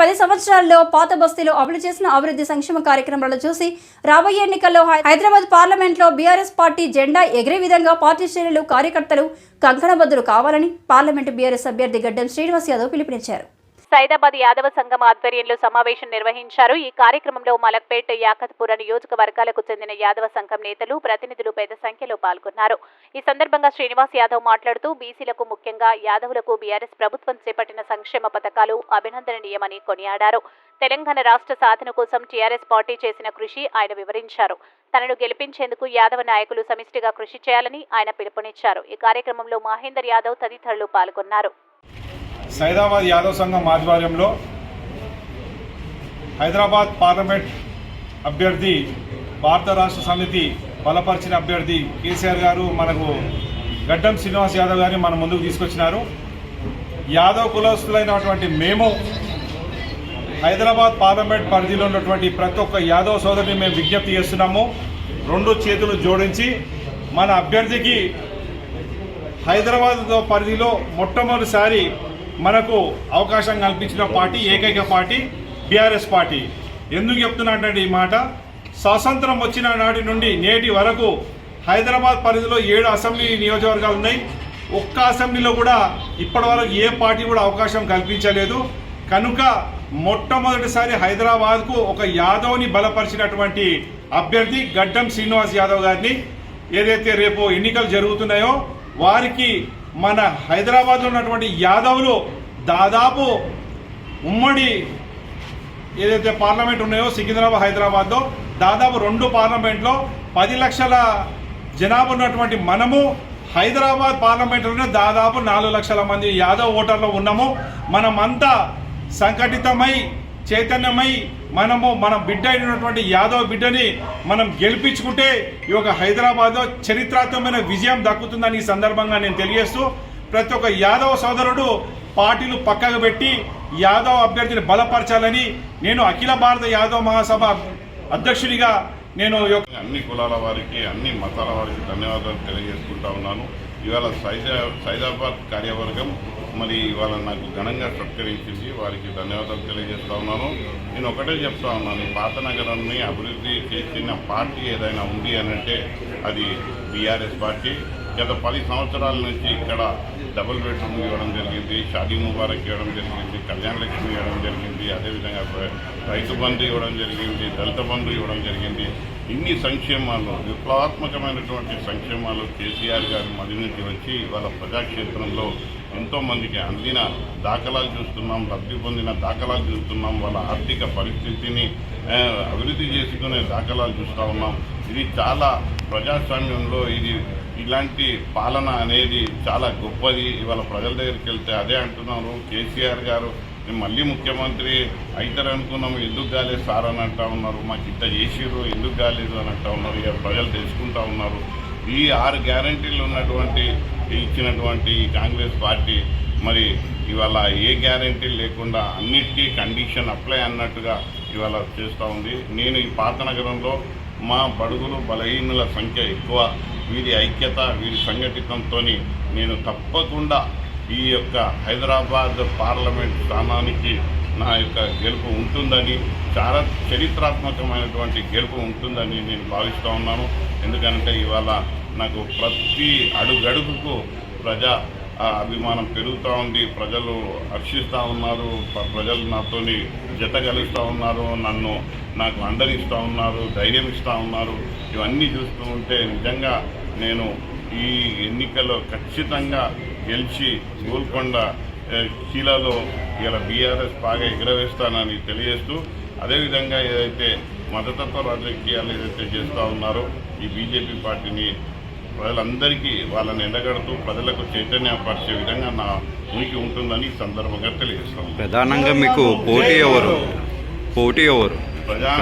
పది సంవత్సరాల్లో పాత బస్తీలో అమలు చేసిన అభివృద్ధి సంక్షేమ కార్యక్రమాలను చూసి రాబోయే ఎన్నికల్లో హైదరాబాద్ పార్లమెంట్లో బీఆర్ఎస్ పార్టీ జెండా ఎగిరే విధంగా పార్టీ శ్రేణులు కార్యకర్తలు కంకణబద్దులు కావాలని పార్లమెంటు బీఆర్ఎస్ అభ్యర్థి గడ్డం శ్రీనివాస్ యాదవ్ పిలుపునిచ్చారు. సైదాబాద్ యాదవ సంఘం ఆధ్వర్యంలో సమావేశం నిర్వహించారు. ఈ కార్యక్రమంలో మలక్పేట్ యాకత్పుర నియోజకవర్గాలకు చెందిన యాదవ సంఘం నేతలు ప్రతినిధులు పెద్ద సంఖ్యలో పాల్గొన్నారు. ఈ సందర్భంగా శ్రీనివాస్ యాదవ్ మాట్లాడుతూ బీసీలకు ముఖ్యంగా యాదవులకు బీఆర్ఎస్ ప్రభుత్వం చేపట్టిన సంక్షేమ పథకాలు అభినందనీయమని కొనియాడారు. తెలంగాణ రాష్ట్ర సాధన కోసం టీఆర్ఎస్ పార్టీ చేసిన కృషి ఆయన వివరించారు. తనను గెలిపించేందుకు యాదవ నాయకులు సమిష్టిగా కృషి చేయాలని ఆయన పిలుపునిచ్చారు. ఈ కార్యక్రమంలో మహేందర్ యాదవ్ తదితరులు పాల్గొన్నారు. సైదాబాద్ యాదవ్ సంఘం ఆధ్వర్యంలో హైదరాబాద్ పార్లమెంట్ అభ్యర్థి భారత రాష్ట్ర సమితి బలపరిచిన అభ్యర్థి కేసీఆర్ గారు మనకు గడ్డం శ్రీనివాస్ యాదవ్ గారిని మన ముందుకు తీసుకొచ్చినారు. యాదవ్ కులస్తులైనటువంటి మేము హైదరాబాద్ పార్లమెంట్ పరిధిలో ఉన్నటువంటి ప్రతి ఒక్క యాదవ్ సోదరిని మేము విజ్ఞప్తి చేస్తున్నాము. రెండు చేతులు జోడించి మన అభ్యర్థికి హైదరాబాద్ పరిధిలో మొట్టమొదటిసారి మనకు అవకాశం కల్పించిన పార్టీ ఏకైక పార్టీ బీఆర్ఎస్ పార్టీ. ఎందుకు చెప్తున్నానంటే ఈ మాట? స్వాతంత్రం వచ్చిన నాటి నుండి నేటి వరకు హైదరాబాద్ పరిధిలో ఏడు అసెంబ్లీ నియోజకవర్గాలు ఉన్నాయి. ఒక్క అసెంబ్లీలో కూడా ఇప్పటివరకు ఏ పార్టీ కూడా అవకాశం కల్పించలేదు. కనుక మొట్టమొదటిసారి హైదరాబాద్కు ఒక యాదవ్ని బలపరిచినటువంటి అభ్యర్థి గడ్డం శ్రీనివాస్ యాదవ్ గారిని ఏదైతే రేపు ఎన్నికలు జరుగుతున్నాయో వారికి మన హైదరాబాద్లో ఉన్నటువంటి యాదవ్లు దాదాపు ఉమ్మడి ఏదైతే పార్లమెంట్ ఉన్నాయో సికింద్రాబాద్ హైదరాబాద్లో దాదాపు రెండు పార్లమెంట్లో పది లక్షల జనాభా ఉన్నటువంటి మనము హైదరాబాద్ పార్లమెంట్లోనే దాదాపు నాలుగు లక్షల మంది యాదవ్ ఓటర్లు ఉన్నాము. మనమంతా సంఘటితమై చైతన్యమై మనము మన బిడ్డ అయినటువంటి యాదవ్ బిడ్డని మనం గెలిపించుకుంటే ఈ యొక్క హైదరాబాద్లో చరిత్రాత్మకమైన విజయం దక్కుతుందని ఈ సందర్భంగా నేను తెలియజేస్తూ ప్రతి ఒక్క యాదవ్ సోదరుడు పార్టీలు పక్కకు పెట్టి యాదవ్ అభ్యర్థిని బలపరచాలని నేను అఖిల భారత యాదవ్ మహాసభ అధ్యక్షుడిగా నేను అన్ని కులాల వారికి అన్ని మతాల వారికి ధన్యవాదాలు తెలియజేసుకుంటా ఉన్నాను. ఇవాళ సైదా సైదాబాద్ కార్యవర్గం మరి ఇవాళ నాకు ఘనంగా సత్కరించింది. వారికి ధన్యవాదాలు తెలియజేస్తా ఉన్నాను. నేను ఒకటే చెప్తా ఉన్నాను పాత నగరాన్ని అభివృద్ధి చేసిన పార్టీ ఏదైనా ఉంది అని అంటే అది బీఆర్ఎస్ పార్టీ. గత పది సంవత్సరాల నుంచి ఇక్కడ డబుల్ బెడ్రూమ్ ఇవ్వడం జరిగింది షాదీ ముబారక్ ఇవ్వడం జరిగింది కళ్యాణ లక్ష్మి ఇవ్వడం జరిగింది అదేవిధంగా రైతు బంధు ఇవ్వడం జరిగింది దళిత బంధు ఇవ్వడం జరిగింది. ఇన్ని సంక్షేమాలు విప్లవాత్మకమైనటువంటి సంక్షేమాలు కేసీఆర్ గారి మధ్య నుంచి వచ్చి ఇవాళ ప్రజాక్షేత్రంలో ఎంతోమందికి అందిన దాఖలాలు చూస్తున్నాం లబ్ధి పొందిన దాఖలాలు చూస్తున్నాం వాళ్ళ ఆర్థిక పరిస్థితిని అభివృద్ధి చేసుకునే దాఖలాలు చూస్తూ ఉన్నాం. ఇది చాలా ప్రజాస్వామ్యంలో ఇది ఇలాంటి పాలన అనేది చాలా గొప్పది. ఇవాళ ప్రజల దగ్గరికి వెళ్తే అదే అంటున్నారు. కేసీఆర్ గారు మేము మళ్ళీ ముఖ్యమంత్రి అవుతారు అనుకున్నాము ఎందుకు కాలేదు సార్ అని అంటా ఉన్నారు. మాకు ఇంత చేసిర్రు ఎందుకు కాలేదు అని అంటా ఉన్నారు. ఇక ప్రజలు తెలుసుకుంటా ఉన్నారు. ఈ ఆరు గ్యారంటీలు ఉన్నటువంటి ఇచ్చినటువంటి ఈ కాంగ్రెస్ పార్టీ మరి ఇవాళ ఏ గ్యారంటీ లేకుండా అన్నిటికీ కండిషన్ అప్లై అన్నట్టుగా ఇవాళ చేస్తూ ఉంది. నేను ఈ పాత నగరంలో మా బడుగులు బలహీనుల సంఖ్య ఎక్కువ. వీరి ఐక్యత వీరి సంఘటితంతో నేను తప్పకుండా ఈ యొక్క హైదరాబాద్ పార్లమెంట్ స్థానానికి నా యొక్క గెలుపు ఉంటుందని చాలా చరిత్రాత్మకమైనటువంటి గెలుపు ఉంటుందని నేను భావిస్తూ ఉన్నాను. ఎందుకంటే ఇవాళ నాకు ప్రతి అడుగడుగుకు ప్రజా అభిమానం పెరుగుతూ ఉంది. ప్రజలు హర్షిస్తూ ఉన్నారు. ప్రజలు నాతోని జత కలుస్తూ ఉన్నారు. నన్ను నాకు అండనిస్తూ ఉన్నారు. ధైర్యం ఇస్తూ ఉన్నారు. ఇవన్నీ చూస్తూ ఉంటే నిజంగా నేను ఈ ఎన్నికలో ఖచ్చితంగా గెలిచి గోల్కొండ ఏ, కీలలో ఇలా బీఆర్ఎస్ బాగా ఎగురవేస్తానని తెలియజేస్తూ అదేవిధంగా ఏదైతే మతతత్వ రాజకీయాలు ఏదైతే చేస్తూ ఉన్నారో ఈ బీజేపీ పార్టీని ప్రజలందరికీ వాళ్ళని ఎండగడుతూ ప్రజలకు చైతన్యపరిచే విధంగా నా ఉనికి ఉంటుందని ఈ సందర్భంగా తెలియజేస్తాం ప్రధానంగా మీకు పోటీ ఎవరు? పోటీ ఎవరు? ప్రజా